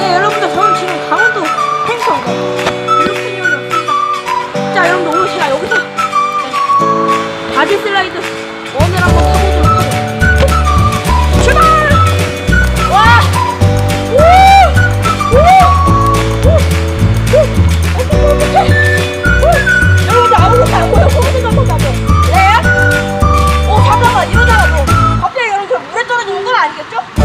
네 여러분들 저는 지금 강원도 펜션 루피니온이 없습니다 자 여러분들 오늘 제가 여기서 네. 바디 슬라이드 오늘 한번 타보도록 출발! 와! 우! 우! 우! 우! 어떡해 어떡해 여러분들 아무것도 안 보여 거기서 아무것도 안 보여 네? 오 잠깐만 이러다가 뭐 갑자기 여러분 물에 떨어지는 건 아니겠죠?